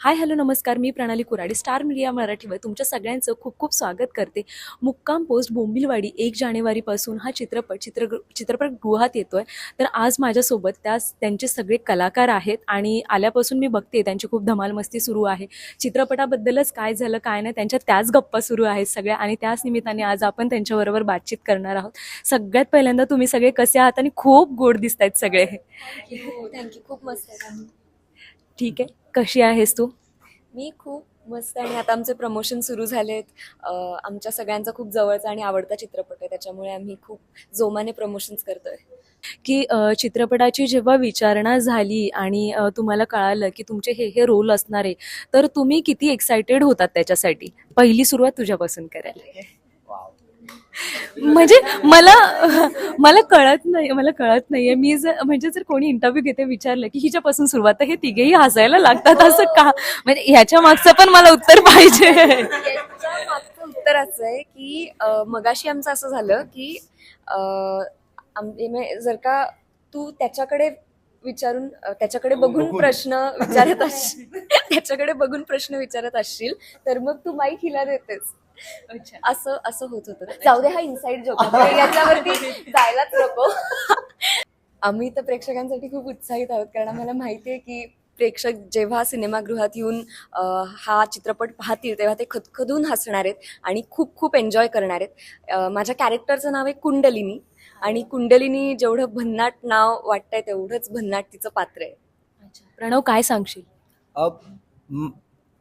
Hi hello नमस्कार. मी प्रणाली Kurade star media मराठीवर तुमच्या सगळ्यांचं खूप खूप स्वागत करते. मुक्काम पोस्ट बोंबिलवाडी एक जानेवारीपासून हा चित्रपट चित्र चित्रपटगृहात येतो आहे तर आज माझ्यासोबत त्यास त्यांचे सगळे कलाकार आहेत आणि आल्यापासून मी बघते त्यांची खूप धमाल मस्ती सुरू आहे. चित्रपटाबद्दलच काय झालं काय नाही त्यांच्या त्याच गप्पा सुरू आहेत सगळ्या आणि त्याच निमित्ताने आज आपण त्यांच्याबरोबर बातचीत करणार आहोत. सगळ्यात पहिल्यांदा तुम्ही सगळे कसे आहात आणि खूप गोड दिसत आहेत सगळे थँक्यू. खूप मस्त ठीक आहे. कशी आहेस तू? मी खूप मस्त आणि आता आमचे प्रमोशन सुरू झालेत. अं, आमच्या सगळ्यांचा खूप जवळचा आणि आवडता चित्रपट आहे. त्याच्यामुळे आम्ही खूप जोमाने प्रमोशन्स करतोय. की चित्रपटाची जेव्हा विचारणा झाली आणि तुम्हाला कळालं की तुमचे हे हे रोल असणार आहे तर तुम्ही किती एक्सायटेड होतात त्याच्यासाठी? पहिली सुरुवात तुझ्यापासून करायला. म्हणजे मला मला कळत नाही मला कळत नाहीये. मी जर म्हणजे जर कोणी इंटरव्ह्यू घेते विचारलं की हिच्यापासून सुरुवात तर हे तिघेही हसायला लागतात. असं का? म्हणजे ह्याच्या मागचं पण मला उत्तर पाहिजे. याच्या मागचं उत्तर असं आहे की मगाशी आमचं असं झालं की म्हणजे जर का तू त्याच्याकडे विचारून त्याच्याकडे बघून प्रश्न विचारत असशील त्याच्याकडे बघून प्रश्न विचारत असशील तर मग तू माईक हिला देतेस. असं असं होत होतं. जाऊ दे हा इनसाइड जोक याच्यावरती जायलाच नको. आम्ही तर प्रेक्षकांसाठी खूप उत्साहित आहोत कारण आम्हाला माहिती आहे की प्रेक्षक जेव्हा सिनेमागृहात येऊन हा चित्रपट पाहतील तेव्हा ते खदखदून हसणार आहेत आणि खूप खूप एन्जॉय करणार आहेत. माझ्या कॅरेक्टरचं नाव आहे कुंडलिनी आणि कुंडलिनी जेवढं भन्नाट नाव वाटतंय तेवढंच भन्नाट तिचं पात्र आहे. प्रणव काय सांगशील?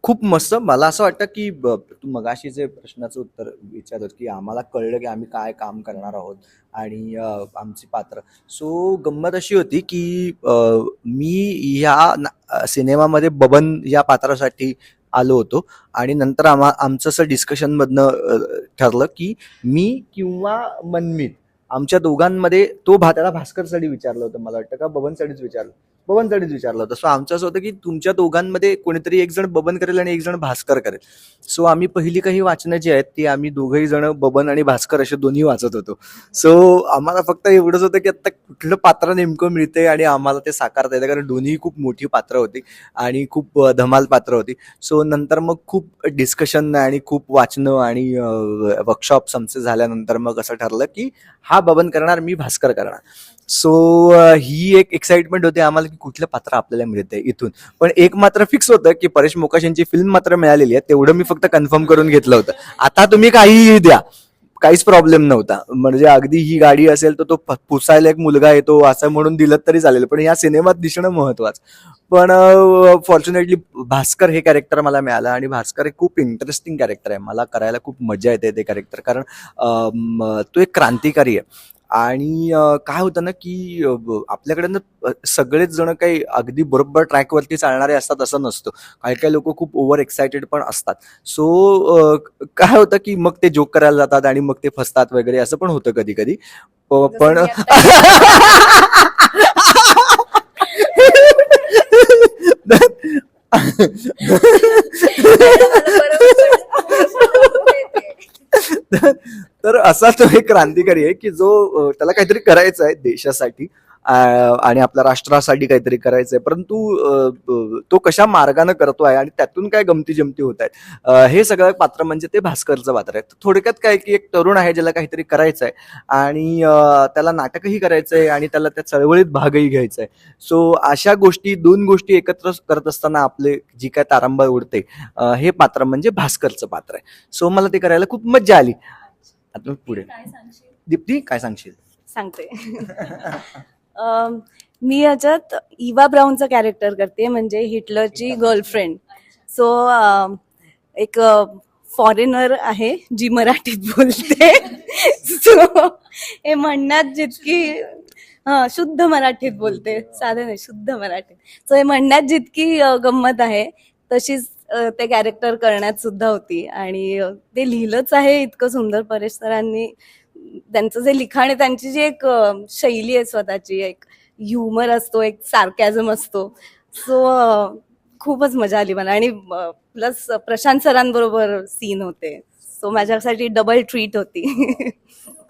खूप मस्त. मला असं वाटतं की ब- तू मगाशी जे प्रश्नाचं उत्तर विचारत की आम्हाला कळलं की आम्ही काय काम करणार आहोत आणि आमची पात्र. सो गंमत अशी होती की मी ह्या ना- सिनेमामध्ये बबन या पात्रासाठी आलो होतो आणि नंतर आम्हा आमचं असं डिस्कशनमधनं ठरलं की मी किंवा मनमीत आमच्या दोघांमध्ये तो भा त्याला भास्करसाठी विचारलं होतं मला वाटतं का बबनसाठीच विचारलं. बबन बबनसाठीच विचारलं होतं. सो आमचं असं होतं की तुमच्या दोघांमध्ये कोणीतरी एक जण बबन करेल आणि एक जण भास्कर करेल. सो आम्ही पहिली काही वाचनं जी आहेत ती आम्ही दोघंही जण बबन आणि भास्कर असे दोन्ही वाचत होतो. सो आम्हाला फक्त एवढंच होतं की आता कुठलं पात्र नेमकं मिळतंय आणि आम्हाला ते साकारता येतं कारण दोन्ही खूप मोठी पात्र होती आणि खूप धमाल पात्र होती. सो नंतर मग खूप डिस्कशन आणि खूप वाचनं आणि वर्कशॉप आमचे झाल्यानंतर मग असं ठरलं की हा बबन करणार मी भास्कर करणार. सो ही एक एक्साइटमेंट होती आम्हाला की कुठलं पात्र आपल्याला मिळतंय इथून. पण एक मात्र फिक्स होतं की परेश मोकाश यांची फिल्म मात्र मिळालेली आहे तेवढं मी फक्त कन्फर्म करून घेतलं होतं. आता तुम्ही काहीही द्या. काहीच प्रॉब्लेम नव्हता. म्हणजे अगदी ही गाडी असेल तर तो पुसायला एक मुलगा येतो असं म्हणून दिलं तरी चालेल. पण या सिनेमात दिसणं महत्वाचं. पण फॉर्च्युनेटली भास्कर हे कॅरेक्टर मला मिळालं आणि भास्कर हे खूप इंटरेस्टिंग कॅरेक्टर आहे. मला करायला खूप मजा येते ते कॅरेक्टर कारण तो एक क्रांतिकारी आहे. आणि काय होतं ना की अ, ब- आपल्याकडे ना अ, सगळेच जण काही अगदी बरोबर ट्रॅकवरती चालणारे असतात असं नसतं काही काही लोक खूप ओव्हर एक्सायटेड पण असतात सो काय होतं की मग ते जोक करायला जातात आणि मग ते फसतात वगैरे असं पण होतं कधी कधी पण तर असा तो एक क्रांतिकारी आहे की जो त्याला काहीतरी करायचं आहे देशासाठी आणि आपल्या राष्ट्रासाठी काहीतरी करायचंय. परंतु तो कशा मार्गाने करतोय आणि त्यातून काय गमती जमती होत आहेत हे सगळं पात्र म्हणजे ते भास्करचं पात्र आहे. तर थोडक्यात काय की एक तरुण आहे ज्याला काहीतरी करायचंय आणि त्याला नाटकही करायचंय आणि त्याला त्या चळवळीत भागही घ्यायचा आहे सो अशा गोष्टी दोन गोष्टी एकत्र करत असताना आपले जी काय तारांबळ उडते हे पात्र म्हणजे भास्करचं पात्र आहे. सो मला ते करायला खूप मज्जा आली. आता पुढे. दीप्ती काय सांगशील? सांगते. मी याच्यात इवा ब्राऊनचं कॅरेक्टर करते म्हणजे हिटलरची गर्लफ्रेंड सो एक फॉरेनर आहे जी मराठीत बोलते. सो हे म्हणण्यात जितकी हा शुद्ध मराठीत बोलते. साधं नाही शुद्ध मराठीत. सो हे म्हणण्यात जितकी अ, गंमत आहे तशीच ते कॅरेक्टर करण्यात सुद्धा होती. आणि ते लिहिलंच आहे इतकं सुंदर परेश सरांनी. त्यांचं जे लिखाण आहे त्यांची जी एक शैली आहे स्वतःची एक ह्युमर असतो एक सार्कॅझम असतो. सो खूपच मजा आली मला. आणि प्लस प्रशांत सरांबरोबर सीन होते. सो माझ्यासाठी डबल ट्रीट होती.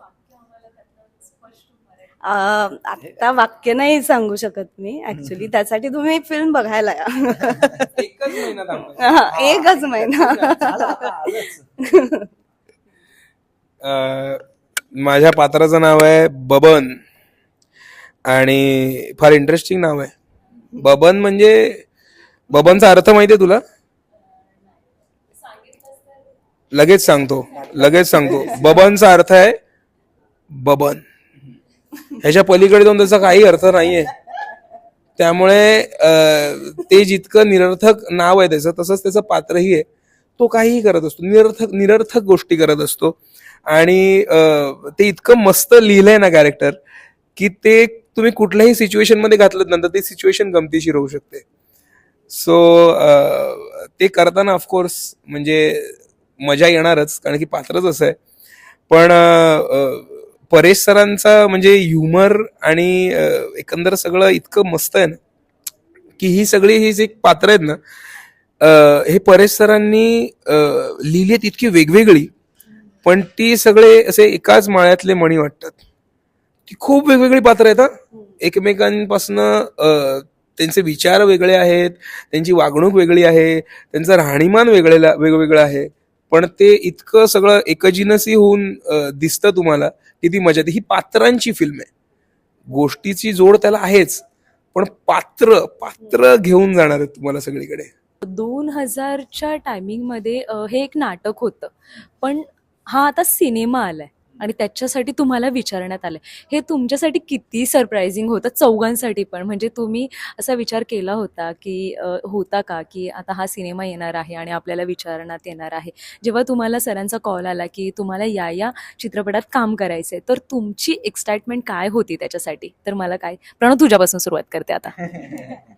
आता वाक्य नाही सांगू शकत मी ऍक्च्युली त्यासाठी तुम्ही फिल्म बघायला या. एकच महिना हा, एकच. अं, माझ्या पात्राचं नाव आहे बबन. आणि फार इंटरेस्टिंग नाव आहे. बबन म्हणजे बबनचा अर्थ माहितीये तुला? लगेच सांगतो. लगेच सांगतो. बबनचा अर्थ आहे बबन. ह्याच्या पलीकडे जाऊन त्याचा काही अर्थ नाहीये. त्यामुळे ते जितकं निरर्थक नाव आहे त्याचं तसंच त्याचं पात्रही आहे. तो काहीही करत असतो. निरर्थक निरर्थक गोष्टी करत असतो. आणि ते इतकं मस्त लिहिलंय ना कॅरेक्टर की ते तुम्ही कुठल्याही सिच्युएशनमध्ये घातलं नंतर ते सिच्युएशन गमतीशीर होऊ शकते. सो ते करताना ऑफकोर्स म्हणजे मजा येणारच कारण की पात्रच असं आहे. पण परेश सरांचा म्हणजे ह्युमर आणि एकंदर सगळं इतकं मस्त आहे ना की ही सगळी ही जी पात्र आहेत ना हे परेश सरांनी लिहिली आहेत इतकी वेगवेगळी पण ती सगळे असे एकाच माळ्यातले मणी वाटतात. ती खूप वेगवेगळी पात्र आहेत एकमेकांपासनं त्यांचे विचार वेगळे आहेत त्यांची वागणूक वेगळी आहे त्यांचं राहणीमान वेगळेला वेगवेगळं आहे पण ते इतकं सगळं एकजिनसी होऊन दिसतं तुम्हाला किती मजा येते. ही पात्रांची फिल्म आहे. गोष्टीची जोड त्याला आहेच. पण पात्र पात्र घेऊन जाणार आहेत तुम्हाला सगळीकडे. दोन हजारच्या टायमिंगमध्ये हे एक नाटक होतं. पण हा आता सिनेमा आलाय. आणि त्याच्यासाठी तुम्हाला विचारण्यात आलंय. हे तुमच्यासाठी किती सरप्रायझिंग होतं चौघांसाठी पण. म्हणजे तुम्ही असा विचार केला होता की होता का की आता हा सिनेमा येणार आहे आणि आपल्याला विचारण्यात येणार आहे. जेव्हा तुम्हाला सरांचा कॉल आला की तुम्हाला या या चित्रपटात काम करायचंय तर तुमची एक्साइटमेंट काय होती त्याच्यासाठी? तर मला काय प्रणव तुझ्यापासून सुरुवात करते आता.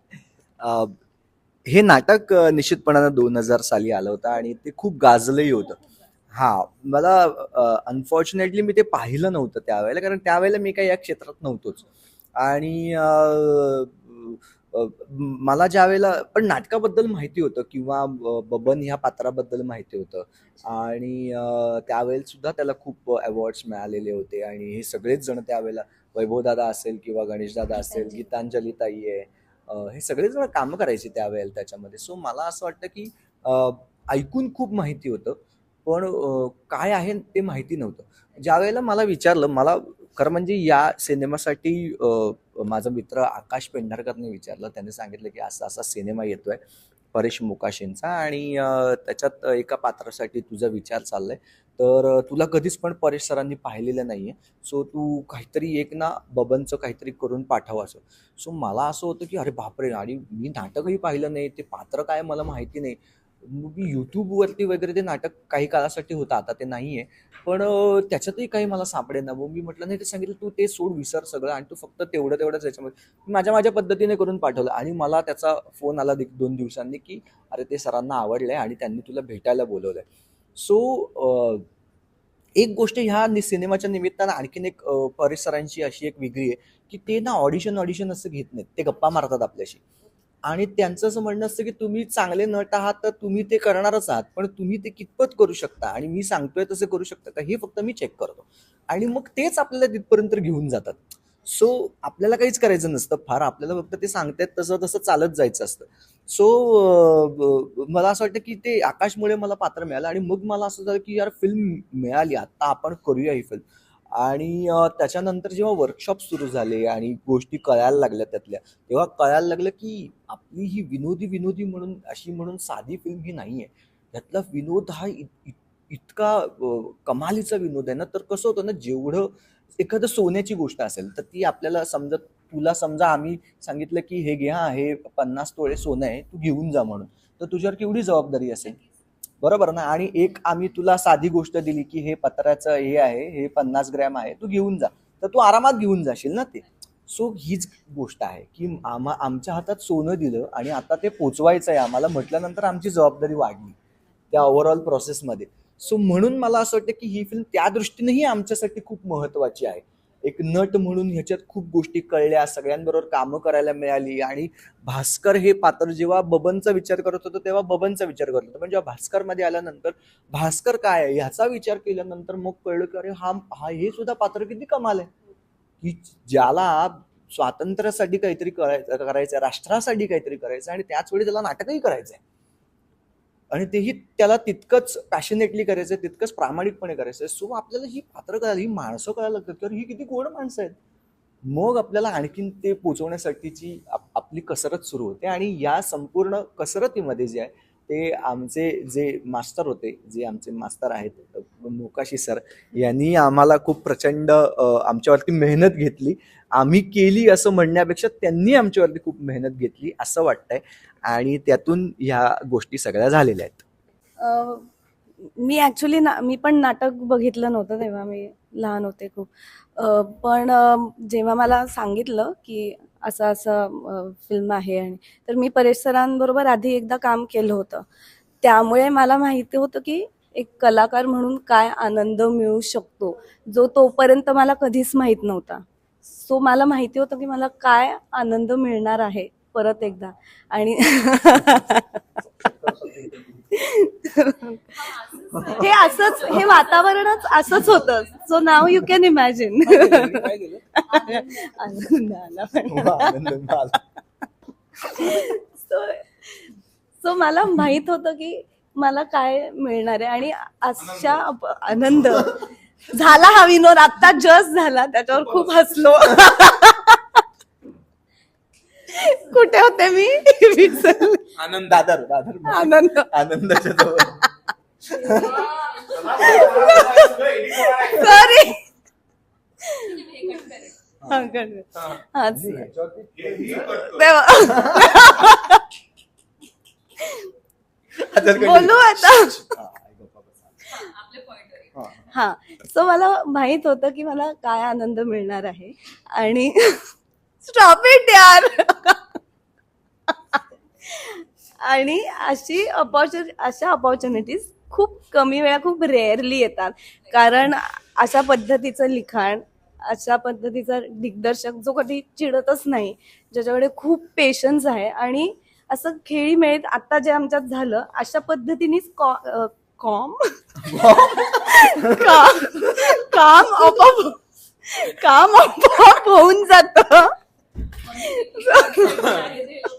हे नाटक निश्चितपणानं दोन हजार साली आलं होतं आणि ते खूप गाजलंही होतं. हा मला अनफॉर्च्युनेटली मी ते पाहिलं नव्हतं त्यावेळेला कारण त्यावेळेला मी काही या क्षेत्रात नव्हतोच. आणि मला ज्या वेळेला पण नाटकाबद्दल माहिती होतं किंवा बबन ह्या पात्राबद्दल माहिती होतं. आणि अ, त्यावेळेस सुद्धा त्याला खूप अवॉर्ड्स मिळालेले होते. आणि हे सगळेच जण त्यावेळेला वैभवदादा असेल किंवा गणेशदादा असेल गीतांजली. ताई आहे हे सगळेच जण कामं करायचे त्यावेळेला त्याच्यामध्ये. सो मला असं वाटतं की ऐकून खूप माहिती होतं. पण काय आहे ते माहिती नव्हतं. ज्या वेळेला मला विचारलं मला खरं म्हणजे या सिनेमासाठी माझा मित्र आकाश पेंढारकरने विचारलं. त्याने सांगितलं की असा असा सिनेमा येतोय परेश मुकाशींचा आणि त्याच्यात एका पात्रासाठी तुझा विचार चाललाय. तर तुला कधीच पण परेश सरांनी पाहिलेलं नाही आहे सो तू काहीतरी एक ना बबनचं काहीतरी करून पाठव असं. सो मला असं होतं की अरे बापरे! आणि मी नाटकही पाहिलं नाही. ते पात्र काय मला माहिती नाही. यूट्यूबवरती वगैरे ते नाटक काही काळासाठी होतं आता ते नाही आहे पण त्याच्यातही काही मला सापडेना मग मी म्हटलं नाही ते सांगितलं तू ते सोड विसर सगळं आणि तू फक्त तेवढं तेवढंच याच्यामध्ये. मी माझ्या माझ्या पद्धतीने करून पाठवलं आणि मला त्याचा फोन आला दोन दिवसांनी की अरे ते सरांना आवडलंय आणि त्यांनी तुला भेटायला बोलवलं आहे सो एक गोष्ट ह्या नि- सिनेमाच्या निमित्तानं आणखीन एक परिसरांची अशी एक वेगळी आहे की ते ना ऑडिशन ऑडिशन असं घेत नाहीत. ते गप्पा मारतात आपल्याशी. आणि त्यांचं असं म्हणणं असतं की तुम्ही चांगले नट आहात तर तुम्ही ते करणारच आहात. पण तुम्ही ते कितपत करू शकता? आणि मी सांगतोय तसं करू शकता का? हे फक्त मी चेक करतो. आणि मग तेच आपल्याला तिथपर्यंत घेऊन जातात. सो आपल्याला काहीच करायचं नसतं. फार आपल्याला फक्त ते सांगतायत तसं तसं चालत जायचं असतं. सो मला असं वाटतं की ते आकाशमुळे मला पात्र मिळालं. आणि मग मला असं झालं की यार फिल्म मिळाली. आता आपण करूया ही फिल्म आणि त्याच्यानंतर जेव्हा वर्कशॉप सुरू झाले आणि गोष्टी कळायला लागल्या त्यातल्या तेव्हा कळायला लागलं की आपली ही विनोदी विनोदी म्हणून अशी म्हणून साधी फिल्म ही नाही आहे त्यातला विनोद हा इत- इत- इतका कमालीचा विनोद आहे ना तर कसं होतं ना जेवढं एखादं सोन्याची गोष्ट असेल तर ती आपल्याला समजा तुला समजा आम्ही सांगितलं की हे घ्या हे पन्नास तोळे सोनं आहे तू घेऊन जा म्हणून. तर तुझ्यावर केवढी जबाबदारी असेल? बरोबर ना? आणि एक आम्ही तुला साधी गोष्ट दिली की हे पत्राचं हे आहे हे पन्नास ग्रॅम आहे तू घेऊन जा. तर तू आरामात घेऊन जाशील ना ते? सो हीच गोष्ट आहे की आम्हा आमच्या हातात सोनं दिलं आणि आता ते पोचवायचं आहे आम्हाला. म्हटल्यानंतर आमची जबाबदारी वाढली त्या ओव्हरऑल प्रोसेसमध्ये सो म्हणून मला असं वाटतं की ही फिल्म त्या दृष्टीनेही आमच्यासाठी खूप महत्वाची आहे. एक नट म्हणून ह्याच्यात खूप गोष्टी कळल्या सगळ्यांबरोबर कामं करायला मिळाली आणि भास्कर हे पात्र जेव्हा बबनचा विचार करत होतो तेव्हा बबनचा विचार करत होतो. पण जेव्हा भास्करमध्ये आल्यानंतर भास्कर काय आहे? ह्याचा विचार केल्यानंतर मग कळलं की अरे हा हा हे सुद्धा पात्र किती कमाल आहे. की ज्याला स्वातंत्र्यासाठी काहीतरी करायचं करायचं राष्ट्रासाठी काहीतरी करायचं आणि त्याच वेळी त्याला नाटकही करायचं आहे आणि तेही त्याला तितकंच पॅशनेटली करायचं आहे तितकंच प्रामाणिकपणे करायचं आहे सो आपल्याला ही पात्र कळाली ही माणसं कळायला लागतात तर ही किती गोड माणसं आहेत. मग आपल्याला आणखीन ते पोचवण्यासाठीची आप- आपली कसरत सुरू होते आणि या संपूर्ण कसरतीमध्ये जे आहे ते आमचे जे मास्तर होते जे आमचे मास्तर आहेत मोकाशी सर यांनी आम्हाला खूप प्रचंड आमच्यावरती मेहनत घेतली. आम्ही केली असं म्हणण्यापेक्षा त्यांनी आमच्यावरती खूप मेहनत घेतली असं वाटतंय. आणि त्यातून ह्या गोष्टी सगळ्या झालेल्या आहेत. मी ऍक्च्युली ना मी पण नाटक बघितलं नव्हतं तेव्हा मी लहान होते खूप. पण जेव्हा मला सांगितलं की असं असं फिल्म आहे आणि तर मी परेश सरांबरोबर आधी एकदा काम केलं होतं. त्यामुळे मला माहिती होतं की एक कलाकार म्हणून काय आनंद मिळू शकतो जो तोपर्यंत मला कधीच माहीत नव्हता. सो मला माहिती होतं की मला काय आनंद मिळणार आहे. परत एकदा. आणि हे असंच हे वातावरणच असंच होतं. So now you can imagine. So मला माहीत होतं की मला काय मिळणार आहे. आणि अशा आनंद. झाला हा विनोद. आता जस्ट झाला. त्याच्यावर खूप हसलो. कुठे होते मी? विसरले. आनंद दादर दादर आनंद. आनंदाच्या जवळ. सॉरी हा. बोलू आता. हा सो मला माहीत होतं की मला काय आनंद मिळणार आहे. आणि स्टॉप इट यार. आणि अशी अपॉर्च्युनिटी अशा अपॉर्च्युनिटीज खूप कमी वेळा खूप रेअरली येतात. कारण अशा पद्धतीचं लिखाण अशा पद्धतीचा दिग्दर्शक जो कधी चिडतच नाही ज्याच्याकडे खूप पेशन्स आहे आणि असं खेळी मिळत आता जे आमच्यात झालं अशा पद्धतीनेच कॉ- कॉम काम काम आपोआप काम आपोआप होऊन जात.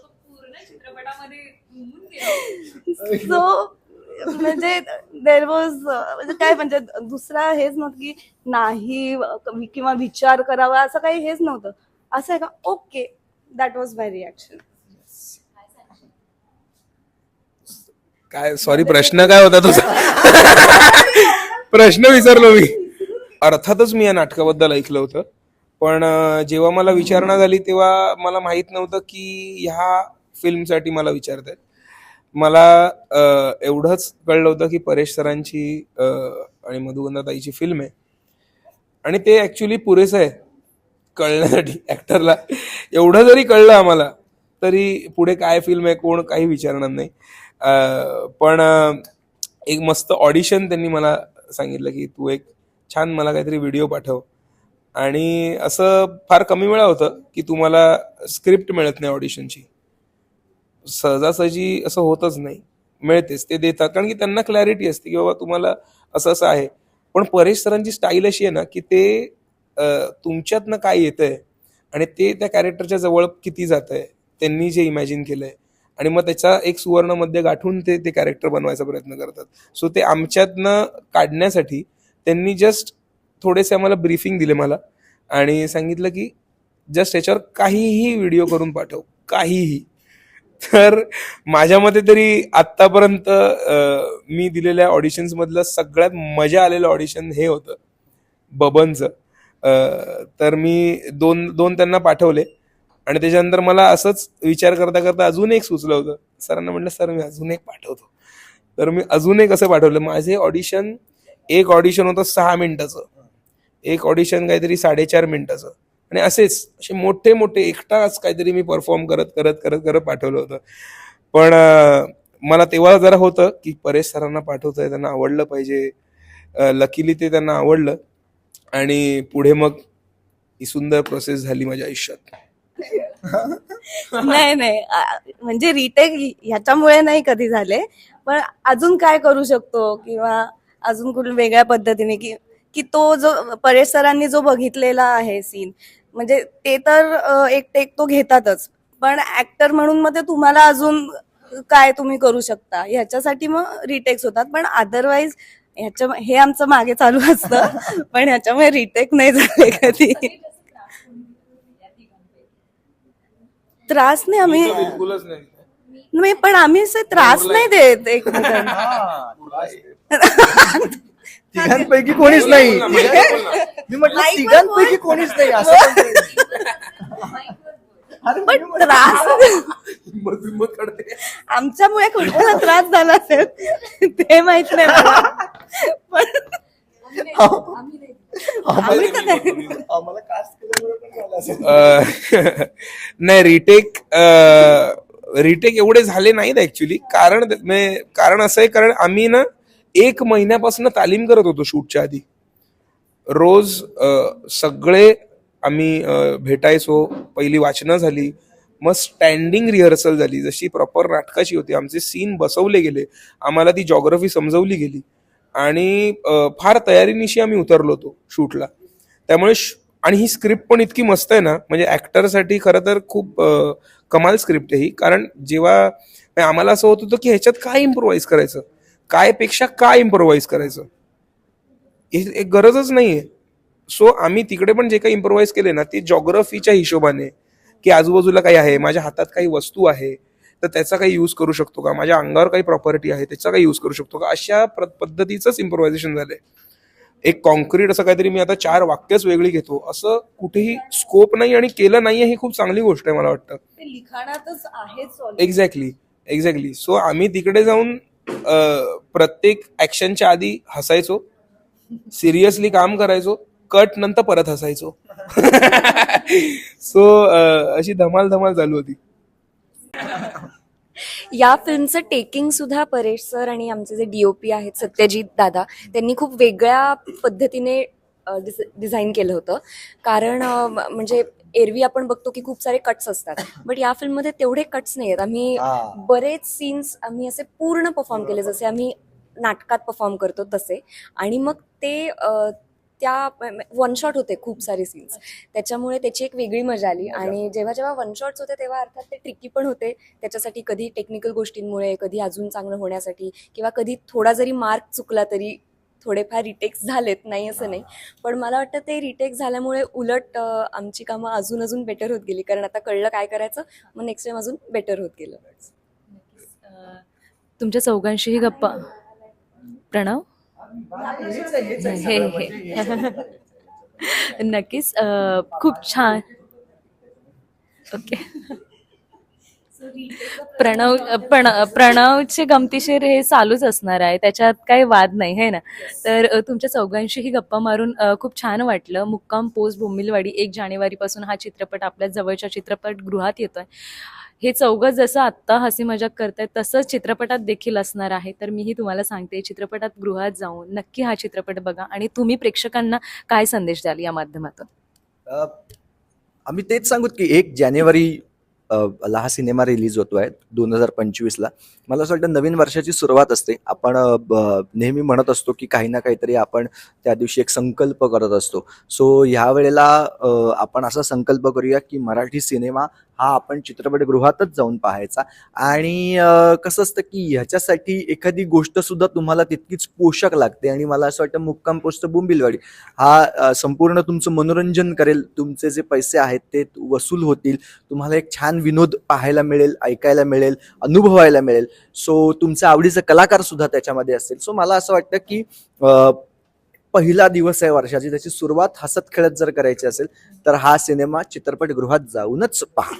सो म्हणजे देर वॉज म्हणजे काय म्हणजे दुसरा हेच नव्हतं की नाही किंवा विचार करावा असं काही हेच नव्हतं. असं आहे का? Okay that was my reaction काय सॉरी प्रश्न काय होता तुझा? प्रश्न विसरलो मी. अर्थातच मी या नाटकाबद्दल ऐकलं होतं. पण जेव्हा मला विचारणा झाली तेव्हा मला माहीत नव्हतं की ह्या फिल्मसाठी मला विचारत आहेत मला एवढंच कळलं होतं की परेश सरांची आणि आणि मधुगंधाताईची फिल्म आहे. आणि ते ॲक्च्युली पुरेसं आहे. कळण्यासाठी ॲक्टरला एवढं जरी कळलं आम्हाला तरी पुढे काय फिल्म आहे कोण काही विचारणार नाही. पण एक मस्त ऑडिशन त्यांनी मला सांगितलं की तू एक छान मला काहीतरी व्हिडिओ पाठव. आणि असं फार कमी वेळा होतं की तुम्हाला स्क्रिप्ट मिळत नाही ऑडिशनची सहजासहजी असं होतच नाही. मिळतेच ते देतात. कारण की त्यांना क्लॅरिटी असते की बाबा तुम्हाला असं असं आहे. पण परेश सरांची स्टाईल अशी आहे ना की ते तुमच्यातनं काय येतंय आणि ते त्या कॅरेक्टरच्या जवळ किती जात आहे त्यांनी जे इमॅजिन केलंय. आणि मग त्याचा एक सुवर्णमध्ये गाठून ते ते कॅरेक्टर बनवायचा प्रयत्न करतात. सो ते आमच्यातनं काढण्यासाठी त्यांनी जस्ट थोडेसे आम्हाला ब्रीफिंग दिले मला आणि सांगितलं की जस्ट याच्यावर काहीही व्हिडिओ करून पाठव. काहीही. तर माझ्या मते तरी आत्तापर्यंत मी दिलेल्या ऑडिशन्स मधलं सगळ्यात मजा आलेलं ऑडिशन हे होतं बबनचं. तर मी दोन दोन त्यांना पाठवले. आणि त्याच्यानंतर मला असंच विचार करता करता अजून एक सुचलं होतं. सरांना म्हटलं सर मी अजून एक पाठवतो. तर मी अजून एक असं पाठवलं. माझे ऑडिशन एक ऑडिशन होतं सहा मिनिटाचं. एक ऑडिशन काहीतरी साडेचार मिनिटाचं. आणि असेच असे मोठे मोठे एकटाच काहीतरी मी परफॉर्म करत करत करत करत पाठवलं होतं. पण मला तेव्हा जरा होतं की परेश सरांना पाठवतंय त्यांना आवडलं पाहिजे. लकीली ते त्यांना आवडलं. आणि पुढे मग ही सुंदर प्रोसेस झाली माझ्या आयुष्यात. नाही नाही. आ- म्हणजे रिटेक ह्याच्यामुळे नाही कधी झाले. पण अजून काय करू शकतो? किंवा अजून कुठल्या वेगळ्या पद्धतीने की की तो जो परेश सरांनी जो बघितलेला आहे सीन म्हणजे ते तर एक टेक तो घेतातच. पण ऍक्टर म्हणून मग ते तुम्हाला अजून काय तुम्ही करू शकता? ह्याच्यासाठी मग रिटेक्स होतात. पण अदरवाईज ह्याच्या हे आमचं मागे चालू असतं. पण ह्याच्यामुळे रिटेक नाही झाले कधी. त्रास नाही आम्ही बिलकुलच नाही. नाही पण आम्ही असे त्रास नाही देत एकमेकांना. तिघांपैकी कोणीच नाही. मी म्हटलं तिघांपैकी कोणीच नाही असं पण त्रास आमच्यामुळे कोणाला त्रास झाला असेल ते माहीत नाही मला. पण आम्हाला तर काय? आम्हाला कास्ट केल्यामुळे पण झालं असेल. अं, नाही रिटेक रिटेक एवढे झाले नाहीत ऍक्च्युली कारण म्हणजे कारण असं आहे कारण आम्ही ना एक महिन्यापासून तालीम करत होतो शूटच्या आधी. रोज सगळे आम्ही भेटायचो. पहिली वाचनं झाली. मग स्टँडिंग रिहर्सल झाली. जशी प्रॉपर नाटकाची होती. आमचे सीन बसवले गेले. आम्हाला ती जॉग्रफी समजवली गेली. आणि फार तयारीनिशी आम्ही उतरलो होतो शूटला. त्यामुळे श- आणि ही स्क्रिप्ट पण इतकी मस्त आहे ना म्हणजे ॲक्टरसाठी खरं तर खूप कमाल स्क्रिप्ट आहे ही. कारण जेव्हा आम्हाला असं होत होतं की ह्याच्यात काय इम्प्रोवाइज करायचं? काय पेक्षा काय इम्प्रोव्हाइज करायचं? हे एक गरजच नाहीये. सो आम्ही तिकडे पण जे काही इम्प्रोव्हाइज केले ना ते जॉग्रफीच्या हिशोबाने की आजूबाजूला काही आहे माझ्या हातात काही वस्तू आहे तर त्याचा काही यूज करू शकतो का? माझ्या अंगावर काही प्रॉपर्टी आहे त्याचा काही यूज करू शकतो का? अशा पद्धतीचंच इम्प्रोव्हायझेशन झालंय. एक कॉन्क्रीट असं काहीतरी मी आता चार वाक्यच वेगळी घेतो. असं कुठेही स्कोप नाही आणि केलं नाहीये ही खूप चांगली गोष्ट आहे मला वाटतं. लिखाणातच आहेच एक्झॅक्टली एक्झॅक्टली सो आम्ही तिकडे जाऊन प्रत्येक ऍक्शनच्या आधी हसायचो. सिरियसली काम करायचो. कट नंतर परत हसायचो. सो अशी धमाल धमाल चालू होती. या फिल्मचं टेकिंग सुद्धा परेश सर आणि आमचे जे डीओपी आहेत सत्यजित दादा त्यांनी खूप वेगळ्या पद्धतीने डिझाईन केलं होतं. कारण म्हणजे एरवी आपण बघतो की खूप सारे कट्स असतात. बट या फिल्ममध्ये तेवढे कट्स नाही आहेत आम्ही. बरेच सीन्स आम्ही असे पूर्ण परफॉर्म केले. जसे आम्ही नाटकात परफॉर्म करतो तसे. आणि मग ते त्या वन शॉट होते खूप सारे सीन्स त्याच्यामुळे त्याची एक वेगळी मजा आली. आणि जेव्हा जेव्हा वन शॉट्स होते तेव्हा अर्थात ते ट्रिकी पण होते. त्याच्यासाठी कधी टेक्निकल गोष्टींमुळे कधी अजून चांगलं होण्यासाठी किंवा कधी थोडा जरी मार्क चुकला तरी थोडेफार रिटेक्स झालेत नाही असं नाही. पण मला वाटतं ते रिटेक्स झाल्यामुळे उलट आमची कामं अजून अजून बेटर होत गेली. कारण आता कळलं काय करायचं मग नेक्स्ट टाइम अजून बेटर होत गेलं. तुमच्या चौघांशीही गप्पा. प्रणव? हे हे. नक्कीच. खूप छान. ओके. प्रणव पण प्रणवचे गमतीशीर हे चालूच असणार आहे. त्याच्यात काही वाद नाही है ना? तर तुमच्या चौघांशीही गप्पा मारून खूप छान वाटलं. मुक्काम पोस्ट बोंबिलवाडी एक जानेवारीपासून हा चित्रपट आपल्या जवळच्या चित्रपटगृहात येतोय. हे चौघं जसं आत्ता हसी मजाक करतायत तसंच चित्रपटात देखील असणार आहे. तर मीही तुम्हाला सांगते चित्रपटात गृहात जाऊन नक्की हा चित्रपट बघा. आणि तुम्ही प्रेक्षकांना काय संदेश द्याल या माध्यमातून? आम्ही तेच सांगूत की एक जानेवारी ला हा सिनेमा रिलीज होतोय दोन हजार पंचवीसला. मला असं वाटतं नवीन वर्षाची सुरुवात असते. आपण नेहमी म्हणत असतो की काही ना काहीतरी आपण त्या दिवशी एक संकल्प करत असतो. सो ह्या वेळेला आपण असा संकल्प करूया की मराठी सिनेमा हा आपण चित्रपटगृहातच जाऊन पाहायचा. आणि कसं असतं की ह्याच्यासाठी एखादी गोष्ट सुद्धा तुम्हाला तितकीच पोषक लागते. आणि मला असं वाटतं मुक्काम पोस्ट बोंबिलवाडी हा संपूर्ण तुमचं मनोरंजन करेल. तुमचे जे पैसे आहेत ते वसूल होतील. तुम्हाला एक छान विनोद पाहायला मिळेल ऐकायला मिळेल अनुभवायला मिळेल. सो तुमचा आवडीचा कलाकार सुद्धा त्याच्यामध्ये असेल. सो मला असं वाटतं की पहिला दिवस आहे वर्षाची. त्याची सुरुवात हसत खेळत जर करायची असेल तर हा सिनेमा चित्रपटगृहात जाऊनच पहा.